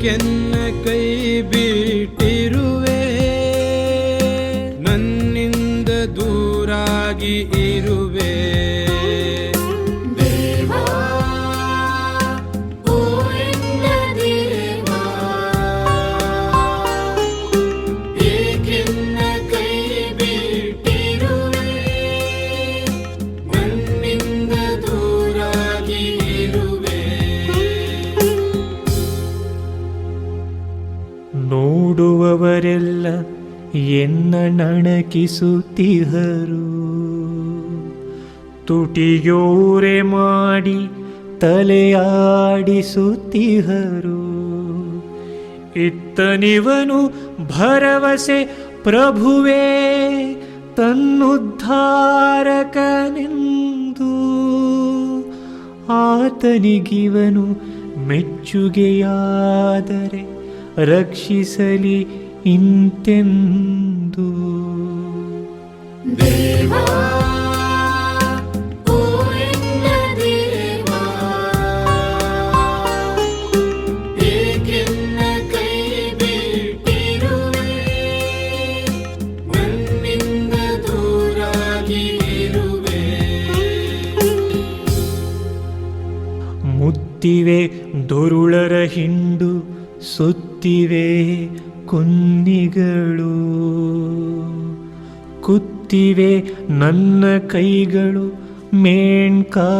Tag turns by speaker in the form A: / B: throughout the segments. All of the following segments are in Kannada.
A: ಏಕೆನ್ನ ಕೈ ಬಿಟ್ಟಿರುವೆ. ನನ್ನಿಂದ ದೂರಾಗಿ ಇರುವೆ.
B: ನೋಡುವವರೆಲ್ಲ ಎನ್ನ ನಣಕಿಸುತ್ತಿಹರು ತುಟಿಯೋರೆ ಮಾಡಿ ತಲೆಯಾಡಿಸುತ್ತಿಹರು ಇತ್ತನಿವನು ಭರವಸೆ ಪ್ರಭುವೇ ತನ್ನುದ್ಧಾರಕನೆಂದು ಆತನಿಗಿವನು ಮೆಚ್ಚುಗೆಯಾದರೆ ರಕ್ಷಿಸಲಿ ಇಂತೆಂದು.
C: ದೇವಾ
A: ಇರುವೆ.
B: ಮುತ್ತಿವೆ ದುರುಳರ ಹಿಂಡು ಸುತ್ತಿವೆ ಕುನ್ನಿಗಳು ಕುತ್ತಿವೆ ನನ್ನ ಕೈಗಳು ಮೇಣ್ಕಾಲುಗಳು.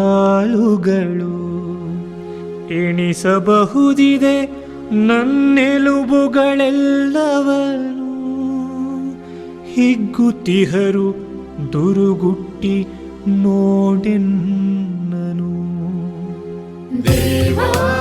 B: ಎಣಿಸಬಹುದಿದೆ ನನ್ನೆಲುಬುಗಳೆಲ್ಲವನು ಹಿಗ್ಗುತಿಹರು ದುರುಗುಟ್ಟಿ ನೋಡೆನ್ನನು.
C: ದೇವಾ